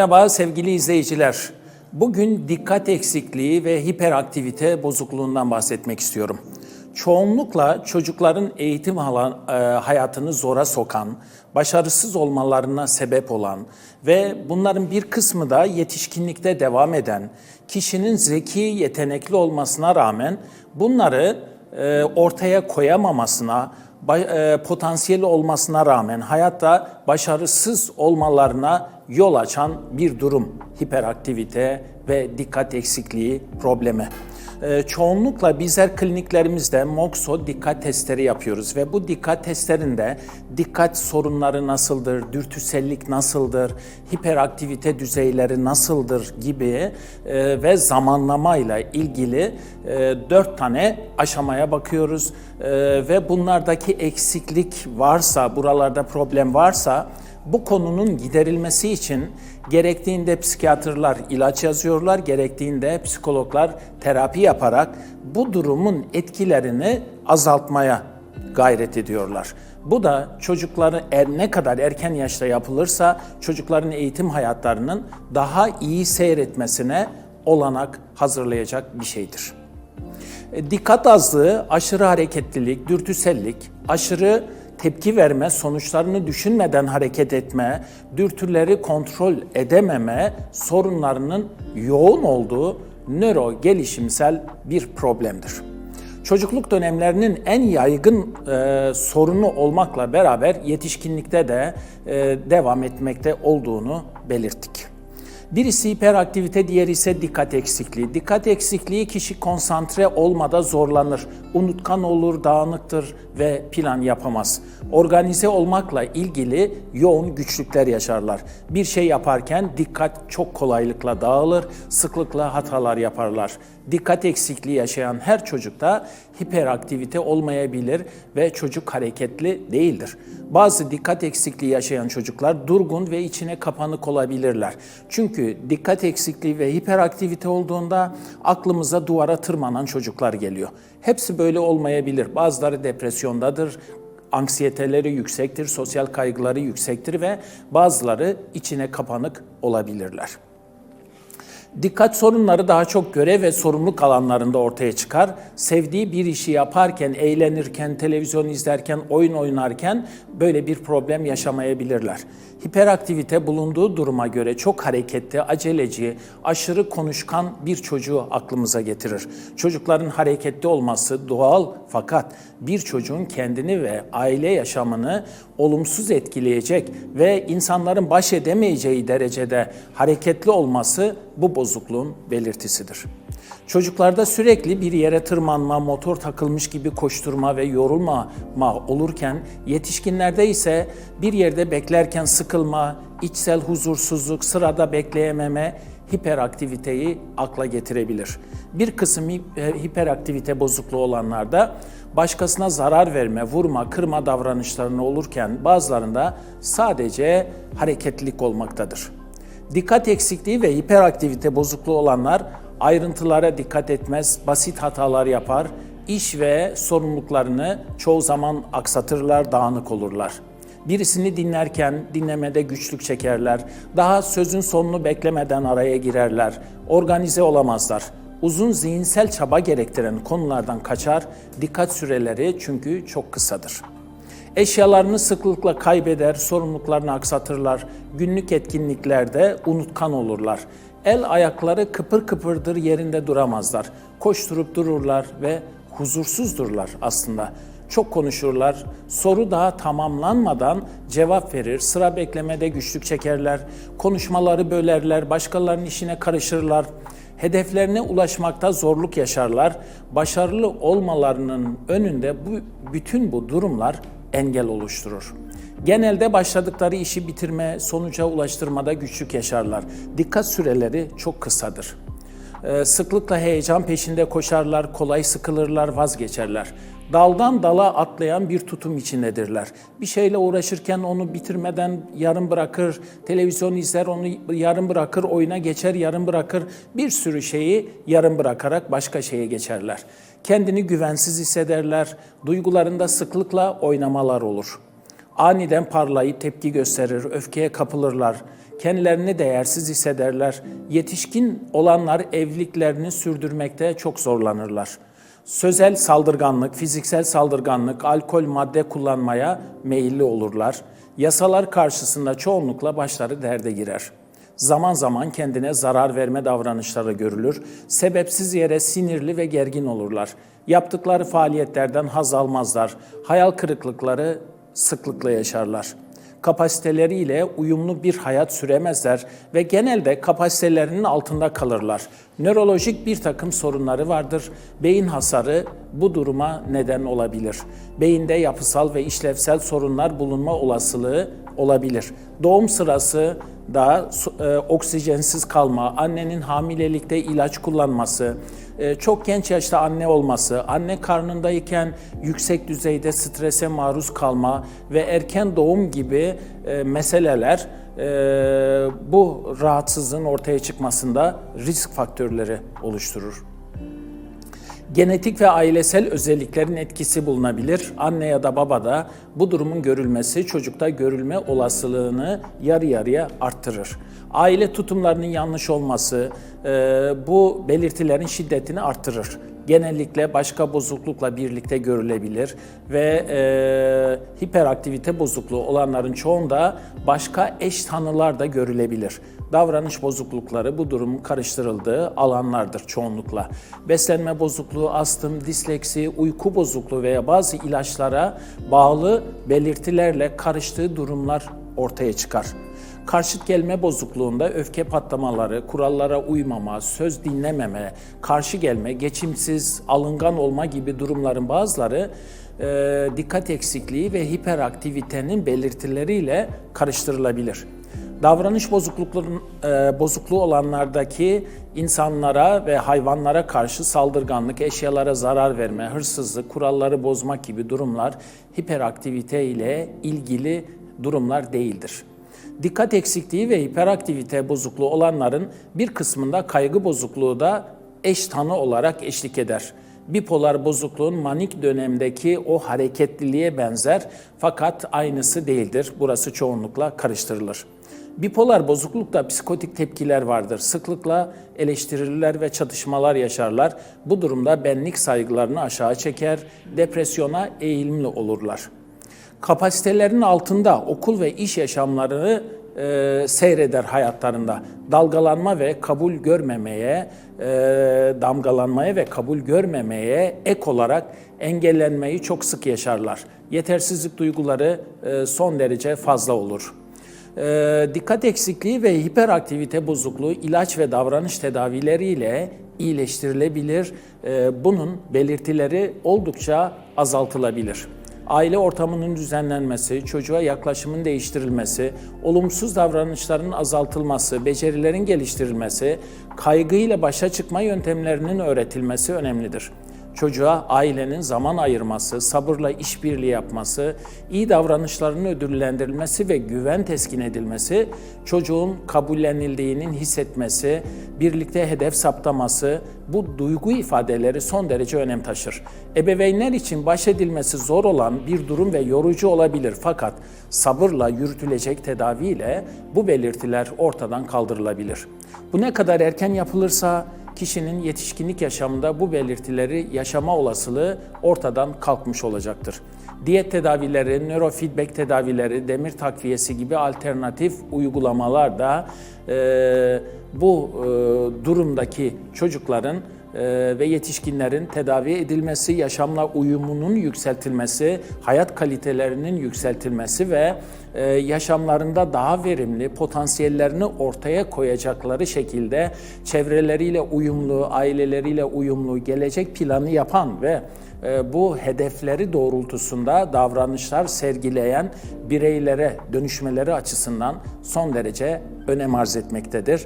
Merhaba sevgili izleyiciler. Bugün dikkat eksikliği ve hiperaktivite bozukluğundan bahsetmek istiyorum. Çoğunlukla çocukların eğitim alan, e, hayatını zora sokan, başarısız olmalarına sebep olan ve bunların bir kısmı da yetişkinlikte devam eden, kişinin zeki, yetenekli olmasına rağmen bunları e, ortaya koyamamasına, e, potansiyeli olmasına rağmen hayatta başarısız olmalarına yol açan bir durum. Hiperaktivite ve dikkat eksikliği problemi. E, çoğunlukla bizler kliniklerimizde MOXO dikkat testleri yapıyoruz ve bu dikkat testlerinde dikkat sorunları nasıldır, dürtüsellik nasıldır, hiperaktivite düzeyleri nasıldır gibi e, ve zamanlamayla ilgili e, dört tane aşamaya bakıyoruz E, ve bunlardaki eksiklik varsa, buralarda problem varsa bu konunun giderilmesi için gerektiğinde psikiyatrlar ilaç yazıyorlar, gerektiğinde psikologlar terapi yaparak bu durumun etkilerini azaltmaya gayret ediyorlar. Bu da çocukları er ne kadar erken yaşta yapılırsa çocukların eğitim hayatlarının daha iyi seyretmesine olanak hazırlayacak bir şeydir. E, Dikkat azlığı, aşırı hareketlilik, dürtüsellik, aşırı tepki verme, sonuçlarını düşünmeden hareket etme, dürtüleri kontrol edememe sorunlarının yoğun olduğu nöro gelişimsel bir problemdir. Çocukluk dönemlerinin en yaygın e, sorunu olmakla beraber yetişkinlikte de e, devam etmekte olduğunu belirttik. Birisi hiperaktivite, diğeri ise dikkat eksikliği. Dikkat eksikliği kişi konsantre olmada zorlanır. Unutkan olur, dağınıktır ve plan yapamaz. Organize olmakla ilgili yoğun güçlükler yaşarlar. Bir şey yaparken dikkat çok kolaylıkla dağılır, sıklıkla hatalar yaparlar. Dikkat eksikliği yaşayan her çocukta hiperaktivite olmayabilir ve çocuk hareketli değildir. Bazı dikkat eksikliği yaşayan çocuklar durgun ve içine kapanık olabilirler. Çünkü dikkat eksikliği ve hiperaktivite olduğunda aklımıza duvara tırmanan çocuklar geliyor. Hepsi böyle olmayabilir. Bazıları depresyondadır, anksiyeteleri yüksektir, sosyal kaygıları yüksektir ve bazıları içine kapanık olabilirler. Dikkat sorunları daha çok görev ve sorumluluk alanlarında ortaya çıkar. Sevdiği bir işi yaparken, eğlenirken, televizyon izlerken, oyun oynarken böyle bir problem yaşamayabilirler. Hiperaktivite bulunduğu duruma göre çok hareketli, aceleci, aşırı konuşkan bir çocuğu aklımıza getirir. Çocukların hareketli olması doğal fakat bir çocuğun kendini ve aile yaşamını olumsuz etkileyecek ve insanların baş edemeyeceği derecede hareketli olması bu bozukluğun belirtisidir. Çocuklarda sürekli bir yere tırmanma, motor takılmış gibi koşturma ve yorulma olurken yetişkinlerde ise bir yerde beklerken sıkılma, içsel huzursuzluk, sırada bekleyememe hiperaktiviteyi akla getirebilir. Bir kısım hiperaktivite bozukluğu olanlarda başkasına zarar verme, vurma, kırma davranışlarını olurken bazılarında sadece hareketlilik olmaktadır. Dikkat eksikliği ve hiperaktivite bozukluğu olanlar ayrıntılara dikkat etmez, basit hatalar yapar, iş ve sorumluluklarını çoğu zaman aksatırlar, dağınık olurlar. Birisini dinlerken dinlemede güçlük çekerler, daha sözün sonunu beklemeden araya girerler, organize olamazlar. Uzun zihinsel çaba gerektiren konulardan kaçar, dikkat süreleri çünkü çok kısadır. Eşyalarını sıklıkla kaybeder, sorumluluklarını aksatırlar, günlük etkinliklerde unutkan olurlar. El ayakları kıpır kıpırdır yerinde duramazlar. Koşturup dururlar ve huzursuzdurlar aslında. Çok konuşurlar, soru daha tamamlanmadan cevap verir, sıra beklemede güçlük çekerler, konuşmaları bölerler, başkalarının işine karışırlar, hedeflerine ulaşmakta zorluk yaşarlar. Başarılı olmalarının önünde bu bütün bu durumlar engel oluşturur. Genelde başladıkları işi bitirme, sonuca ulaştırmada güçlük yaşarlar. Dikkat süreleri çok kısadır. Ee, Sıklıkla heyecan peşinde koşarlar, kolay sıkılırlar, vazgeçerler. Daldan dala atlayan bir tutum içindedirler. Bir şeyle uğraşırken onu bitirmeden yarım bırakır, televizyon izler onu yarım bırakır, oyuna geçer yarım bırakır. Bir sürü şeyi yarım bırakarak başka şeye geçerler. Kendini güvensiz hissederler, duygularında sıklıkla oynamalar olur. Aniden parlayıp tepki gösterir, öfkeye kapılırlar. Kendilerini değersiz hissederler. Yetişkin olanlar evliliklerini sürdürmekte çok zorlanırlar. Sözel saldırganlık, fiziksel saldırganlık, alkol madde kullanmaya meyilli olurlar. Yasalar karşısında çoğunlukla başları derde girer. Zaman zaman kendine zarar verme davranışları görülür. Sebepsiz yere sinirli ve gergin olurlar. Yaptıkları faaliyetlerden haz almazlar. Hayal kırıklıkları sıklıkla yaşarlar kapasiteleriyle uyumlu bir hayat süremezler ve genelde kapasitelerinin altında kalırlar. Nörolojik bir takım sorunları vardır. Beyin hasarı bu duruma neden olabilir. Beyinde yapısal ve işlevsel sorunlar bulunma olasılığı olabilir. Doğum sırası da e, oksijensiz kalma, annenin hamilelikte ilaç kullanması, e, çok genç yaşta anne olması, anne karnındayken yüksek düzeyde strese maruz kalma ve erken doğum gibi e, meseleler e, bu rahatsızlığın ortaya çıkmasında risk faktörleri oluşturur. Genetik ve ailesel özelliklerin etkisi bulunabilir. Anne ya da babada bu durumun görülmesi çocukta görülme olasılığını yarı yarıya arttırır. Aile tutumlarının yanlış olması e, bu belirtilerin şiddetini arttırır. Genellikle başka bozuklukla birlikte görülebilir ve e, hiperaktivite bozukluğu olanların çoğunda başka eş tanılar da görülebilir davranış bozuklukları bu durumun karıştırıldığı alanlardır çoğunlukla. Beslenme bozukluğu, astım, disleksi, uyku bozukluğu veya bazı ilaçlara bağlı belirtilerle karıştığı durumlar ortaya çıkar. Karşıt gelme bozukluğunda öfke patlamaları, kurallara uymama, söz dinlememe, karşı gelme, geçimsiz, alıngan olma gibi durumların bazıları e, dikkat eksikliği ve hiperaktivitenin belirtileriyle karıştırılabilir davranış bozuklukların e, bozukluğu olanlardaki insanlara ve hayvanlara karşı saldırganlık, eşyalara zarar verme, hırsızlık, kuralları bozmak gibi durumlar hiperaktivite ile ilgili durumlar değildir. Dikkat eksikliği ve hiperaktivite bozukluğu olanların bir kısmında kaygı bozukluğu da eş tanı olarak eşlik eder. Bipolar bozukluğun manik dönemdeki o hareketliliğe benzer fakat aynısı değildir. Burası çoğunlukla karıştırılır. Bipolar bozuklukta psikotik tepkiler vardır. Sıklıkla eleştirirler ve çatışmalar yaşarlar. Bu durumda benlik saygılarını aşağı çeker, depresyona eğilimli olurlar. Kapasitelerin altında okul ve iş yaşamlarını e, seyreder hayatlarında. Dalgalanma ve kabul görmemeye, e, damgalanmaya ve kabul görmemeye ek olarak engellenmeyi çok sık yaşarlar. Yetersizlik duyguları e, son derece fazla olur. E, dikkat eksikliği ve hiperaktivite bozukluğu ilaç ve davranış tedavileriyle iyileştirilebilir. E, bunun belirtileri oldukça azaltılabilir aile ortamının düzenlenmesi, çocuğa yaklaşımın değiştirilmesi, olumsuz davranışların azaltılması, becerilerin geliştirilmesi, kaygıyla başa çıkma yöntemlerinin öğretilmesi önemlidir çocuğa ailenin zaman ayırması, sabırla işbirliği yapması, iyi davranışlarının ödüllendirilmesi ve güven teskin edilmesi, çocuğun kabullenildiğinin hissetmesi, birlikte hedef saptaması, bu duygu ifadeleri son derece önem taşır. Ebeveynler için baş edilmesi zor olan bir durum ve yorucu olabilir fakat sabırla yürütülecek tedaviyle bu belirtiler ortadan kaldırılabilir. Bu ne kadar erken yapılırsa kişinin yetişkinlik yaşamında bu belirtileri yaşama olasılığı ortadan kalkmış olacaktır. Diyet tedavileri, nörofeedback tedavileri, demir takviyesi gibi alternatif uygulamalar da e, bu e, durumdaki çocukların ve yetişkinlerin tedavi edilmesi, yaşamla uyumunun yükseltilmesi, hayat kalitelerinin yükseltilmesi ve e, yaşamlarında daha verimli potansiyellerini ortaya koyacakları şekilde çevreleriyle uyumlu, aileleriyle uyumlu, gelecek planı yapan ve bu hedefleri doğrultusunda davranışlar sergileyen bireylere dönüşmeleri açısından son derece önem arz etmektedir.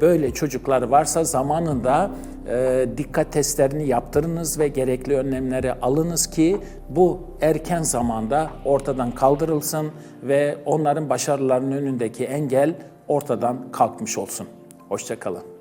Böyle çocuklar varsa zamanında e, dikkat testlerini yaptırınız ve gerekli önlemleri alınız ki bu erken zamanda ortadan kaldırılsın ve onların başarılarının önündeki engel ortadan kalkmış olsun. Hoşçakalın.